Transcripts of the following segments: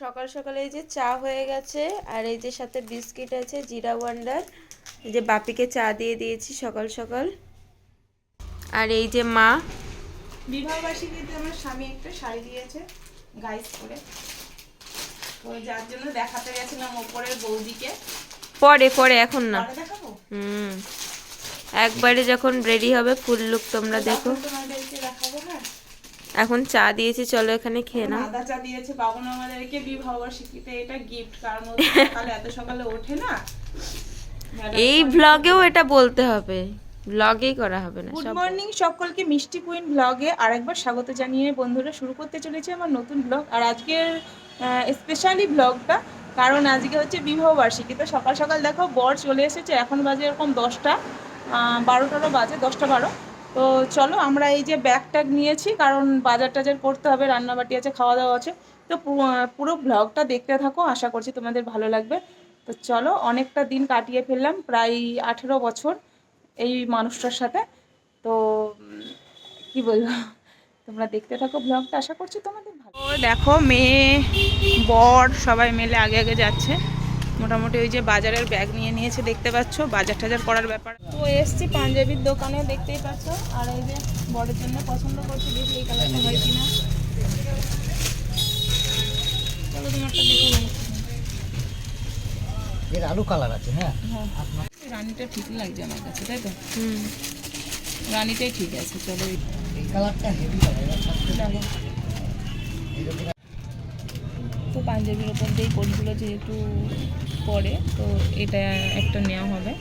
সকাল সকালে এই যে চা হয়ে গেছে আর এই যে সাথে বিস্কিট আছে জিরা ওয়ান্ডার এই যে বাপিকে চা দিয়ে দিয়েছি সকাল সকাল। আর এই যে মা। বিবাহবার্ষিকীতে আমার স্বামী একটা শাড়ি দিয়েছে গাইস করে তো যার জন্য দেখাতে গেছিলাম ওপরের বৌদিকে। পরে পরে এখন না। হুম। একবারে যখন রেডি হবে ফুল লুক তোমরা দেখো। তোমাদেরকে দেখাবো হ্যাঁ? এখন চা দিয়েছি চলো এখানে খেয়ে নাও। আদা চা দিয়েছে বাবন আমাদেরকে বিবাহবার্ষিকীতে এটা গিফট ও তো সকালে এত সকালে ওঠে না। এই ব্লগেও এটা বলতে হবে ব্লগেই করা হবে না গুড মর্নিং সকলকে মিষ্টি কুইন ব্লগে আরেকবার স্বাগত জানিয়ে বন্ধুরা শুরু করতে চলেছে আমার নতুন ব্লগ আর আজকের স্পেশালি ব্লগটা কারণ আজকে হচ্ছে বিবাহ বার্ষিকী তো সকাল সকাল দেখো বর চলে এসেছে এখন বাজে এরকম দশটা বারোটারও বাজে দশটা বারো। তো চলো, আমরা এই যে ব্যাগ ট্যাগ নিয়েছি, কারণ বাজার টাজার করতে হবে, রান্নাবাটি আছে খাওয়া দাওয়া আছে। তো পুরো ব্লগটা দেখতে থাকো, আশা করছি তোমাদের ভালো লাগবে। তো চলো, অনেকটা দিন কাটিয়ে ফেললাম, প্রায় আঠেরো বছর এই মানুষটার সাথে। তো, কি বলব, তোমরা দেখতে থাকো ব্লগটা আশা করছি তোমাদের ভালো দেখো, মেয়ে, বর সবাই মিলে আগে আগে যাচ্ছে। মোটামুটি ওই যে বাজারের ব্যাগ নিয়ে নিয়েছে দেখতে পাচ্ছ বাজার টাজার করার ব্যাপার। তো এসছি পাঞ্জাবির দোকানে দেখতেই পাচ্ছ আর এই যে বরের জন্য পছন্দ করছি দেখি এই কালারটা হয় কিনা। চলো তোমারটা দেখে। এর আলু কালার আছে হ্যাঁ? হ্যাঁ। রানীটা ঠিক লাগছে আমার কাছে তাই তো? হুম। রানীটাই ঠিক আছে চলো এই কালারটা হেভি কালার পাঞ্জাবির ওপর দিয়েই কোটগুলো যেহেতু পরে তো এটা একটা নেওয়া হবে।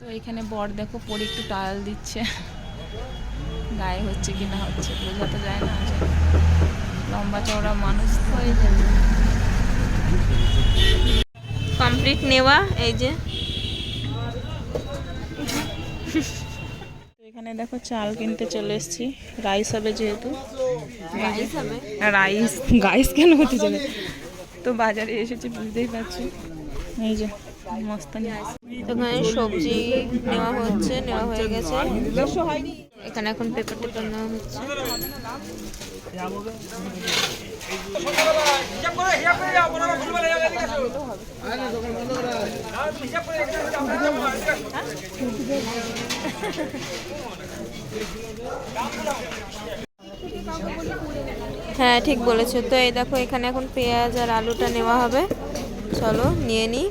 তো এখানে বর দেখো পরে একটু টায়াল দিচ্ছে। গায়ে হচ্ছে কি না হচ্ছে, বোঝা তো যায় না লম্বা চওড়া মানুষ হয়ে যাবে। কমপ্লিট নেওয়া, এই যে। এখানে দেখো চাল কিনতে চলে এসেছি। রাইস হবে যেহেতু। রাইস রাইস গাইস কেন হতে চলে? তো বাজারে এসেছি বুঝতেই পারছি। এই যে মস্তানি এখানে সবজি নেওয়া হচ্ছে নেওয়া হয়ে গেছে। এখানে এখন পেপার টেপার নেওয়া হচ্ছে? হ্যাঁ ঠিক বলেছ। তো এই দেখো, এখানে এখন পেঁয়াজ আর আলুটা নেওয়া হবে। চলো, নিয়ে নিই।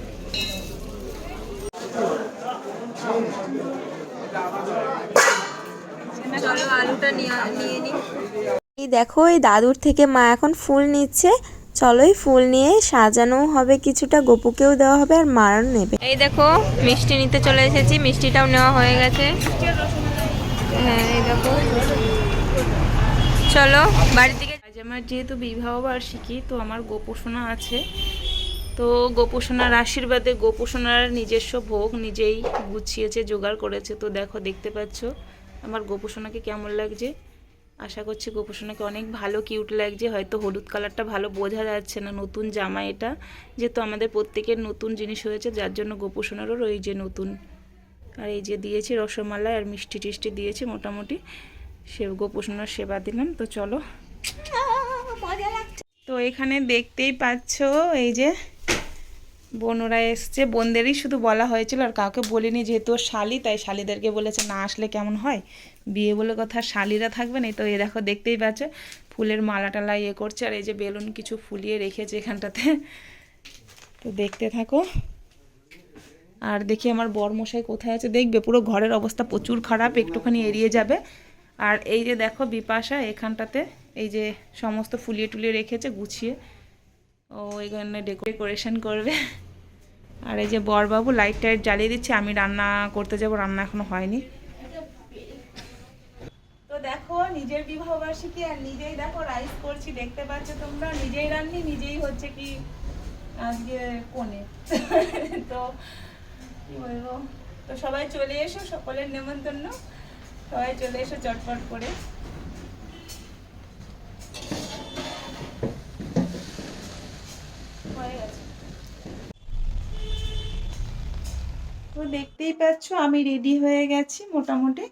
চলো আলুটা নিয়ে নিয়ে নিই এই দেখো এই দাদুর থেকে মা এখন ফুল নিচ্ছে। চলো এই ফুল নিয়ে সাজানো হবে কিছুটা গোপুকেও দেওয়া হবে আর মারও নেবে। এই দেখো মিষ্টি নিতে চলে এসেছি মিষ্টিটাও নেওয়া হয়ে গেছে। হ্যাঁ এই দেখো। চলো বাড়ির দিকে আজ আমার যেহেতু বিবাহ বার্ষিকী তো আমার গোপোষণা আছে। তো গোপোষণার আশীর্বাদে গোপোষণার নিজস্ব ভোগ নিজেই গুছিয়েছে জোগাড় করেছে। তো দেখো দেখতে পাচ্ছ। আমার গোপোষণাকে কেমন লাগছে? আশা করছি গোপোষণাকে অনেক ভালো কিউট লাগছে। হয়তো হলুদ কালারটা ভালো বোঝা যাচ্ছে না নতুন জামা এটা। যেহেতু আমাদের প্রত্যেকের নতুন জিনিস হয়েছে যার জন্য গোপোষণারও যে নতুন। আর এই যে দিয়েছি রসমালাই আর মিষ্টি টিষ্টি দিয়েছি মোটামুটি। সে গোপোষণার সেবা দিলাম তো চলো। তো এখানে দেখতেই পাচ্ছ এই যে বোনরা এসছে। বোনদেরই শুধু বলা হয়েছিল আর কাউকে বলিনি যেহেতু শালি, তাই শালিদেরকে বলেছে না আসলে কেমন হয়। বিয়ে বলে কথা শালিরা থাকবে না তো এ দেখো, দেখতেই পাচ্ছ। ফুলের মালা টালা ইয়ে করছে আর এই যে বেলুন কিছু ফুলিয়ে রেখেছে এখানটাতে। তো দেখতে থাকো। আর দেখি আমার বর মশাই কোথায় আছে। দেখবে পুরো ঘরের অবস্থা প্রচুর খারাপ, একটুখানি এড়িয়ে যাবে। আর এই যে দেখো বিপাশা এখানটাতে, এই যে সমস্ত ফুলিয়ে টুলিয়ে রেখেছে গুছিয়ে। ও এখানে ডেকোরেশন করবে। আর এই যে বরবাবু লাইট টাইট জ্বালিয়ে দিচ্ছে, আমি রান্না করতে যাব, রান্না এখনও হয়নি। তো দেখো, নিজের বিবাহ বার্ষিকী আর নিজেই দেখো রাইস করছি, দেখতে পাচ্ছ তোমরা, নিজেই রান্নি, নিজেই হচ্ছে কি আজকে কোণে তো কি বলব? তো সবাই চলে এসো, সকলের নেমন্তন্ন। সবাই চলে এসো চটপট করে হয়ে গেছে তো দেখতেই পাচ্ছ, আমি রেডি হয়ে গেছি মোটামুটি।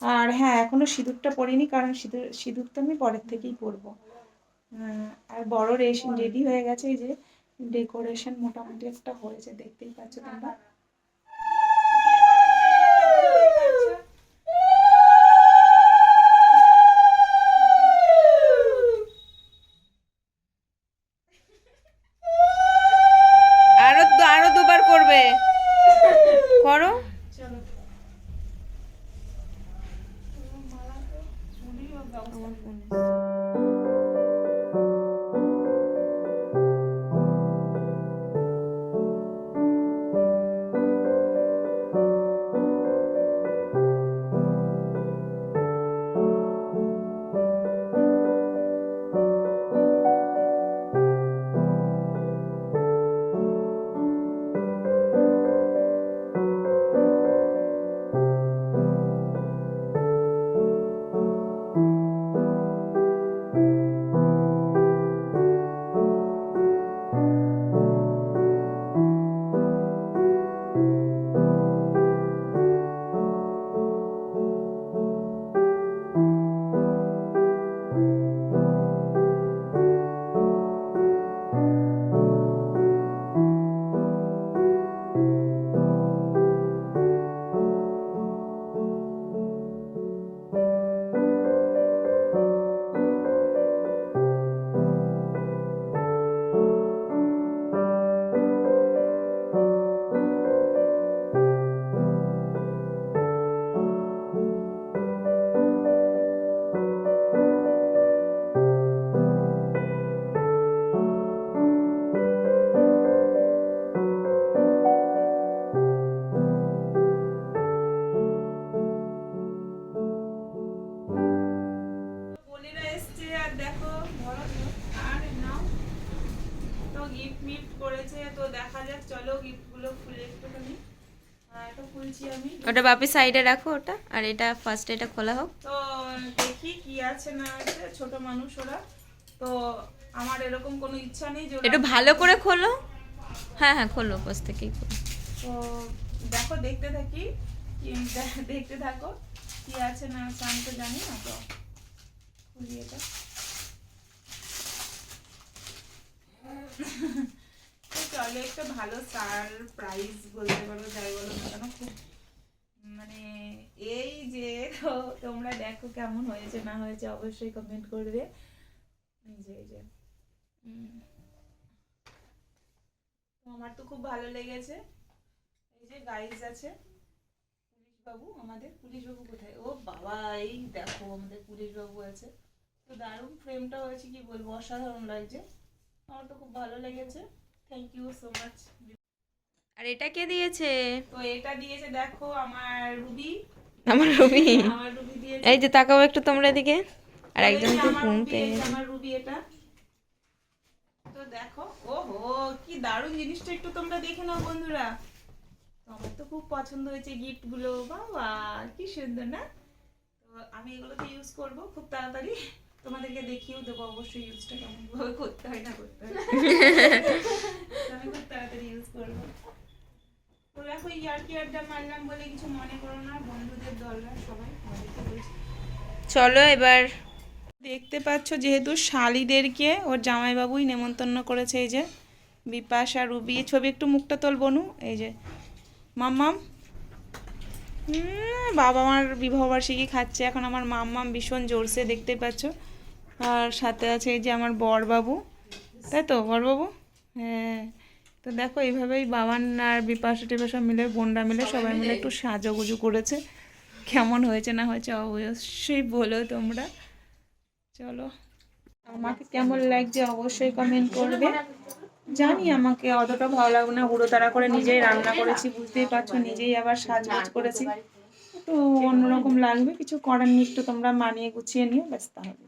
আর হ্যাঁ এখনও সিঁদুরটা পরিনি, কারণ সিঁদুর সিঁদুর তো আমি পরের থেকেই পরবো। আর বড় রেশন রেডি হয়ে গেছে, এই যে ডেকোরেশন মোটামুটি একটা হয়েছে, দেখতেই পাচ্ছ তোমরা। Tamam onu. তো দেখা যাক চলো গিফটগুলো খুলে একটুখানি। আর এটা খুলছি আমি। ওটা বাপি সাইডে রাখো ওটা আর এটা ফার্স্ট এটা খোলা হোক। তো দেখি কি আছে না আছে ছোট মানুষ ওরা। তো আমার এরকম কোনো ইচ্ছা নেই যে একটু ভালো করে খোলো। হ্যাঁ হ্যাঁ খোলো পাশ থেকেই খোলো। তো দেখো দেখতে থাকি। দেখতে থাকো কি আছে না আছে আমি তো জানি না তো খুলি এটা। তো চলো একটা ভালো সারপ্রাইজ বলতে পারো, যাই বলো কেন, খুব মানে এই যে তো তোমরা দেখো কেমন হয়েছে, না হয়েছে অবশ্যই কমেন্ট করবে। যে যে। আমার তো খুব ভালো লেগেছে। এই যে গাইজ আছে পুলিশ বাবু আমাদের পুলিশ বাবু কোথায়? ও বাবা, এই দেখো আমাদের পুলিশ বাবু আছে। তো দারুণ ফ্রেমটা হয়েছে কি বলব, অসাধারণ লাগছে। আমার তো খুব ভালো লেগেছে। থ্যাংক ইউ সো মাচ আর এটা কে দিয়েছে? তো এটা দিয়েছে দেখো আমার রুবি। আমার রবি? আমার রুবি দিয়েছে। এই যে তাকাও একটু তোমরা এদিকে। আর একজন তো আমার ঘুম পেয়ে রুবি এটা। তো দেখো ওহো কি দারুণ জিনিসটা একটু তোমরা দেখে নাও বন্ধুরা। তো আমার তো খুব পছন্দ হয়েছে গিফটগুলো বাবা কি সুন্দর না? তো আমি এগুলোকে ইউজ করব খুব তাড়াতাড়ি। তোমাদেরকে দেখিয়েও দেবো অবশ্যই ইউজটা কেমন ভাবে করতে হয় না করতে হয়। আমি খুব তাড়াতাড়ি ইউজ করব। তো দেখো ইয়ার্কি আড্ডা মারলাম বলে কিছু মনে করো না বন্ধুদের দলরা সবাই তোমাদেরকে বলছি। চলো এবার। দেখতে পাচ্ছ যেহেতু শালিদেরকে ওর জামাইবাবুই নেমন্তন্ন করেছে এই যে বিপাশা রুবি ছবি একটু মুখটা তোল বনু এই যে। মাম্মাম বাবা আমার বিবাহবার্ষিকী খাচ্ছে। এখন আমার মাম্মাম ভীষণ জোরসে দেখতে পাচ্ছ। আর সাথে আছে এই যে আমার বরবাবু। তাই তো বরবাবু? হ্যাঁ। তো দেখো এইভাবেই বাবান আর বিপাশা টিপাশা মিলে বোনরা মিলে সবাই মিলে একটু সাজুগুজু করেছে। কেমন হয়েছে না হয়েছে অবশ্যই বলো তোমরা। চলো আমাকে কেমন লাগছে অবশ্যই কমেন্ট করবে। জানি আমাকে অতটা ভালো লাগবে না হুড়ো তাড়া করে নিজেই রান্না করেছি, বুঝতেই পারছ, নিজেই আবার সাজগোজ করেছি। তো অন্যরকম লাগবে, কিছু করার নিয়ে একটু তোমরা মানিয়ে গুছিয়ে নিয়ে ব্যস্ত হবে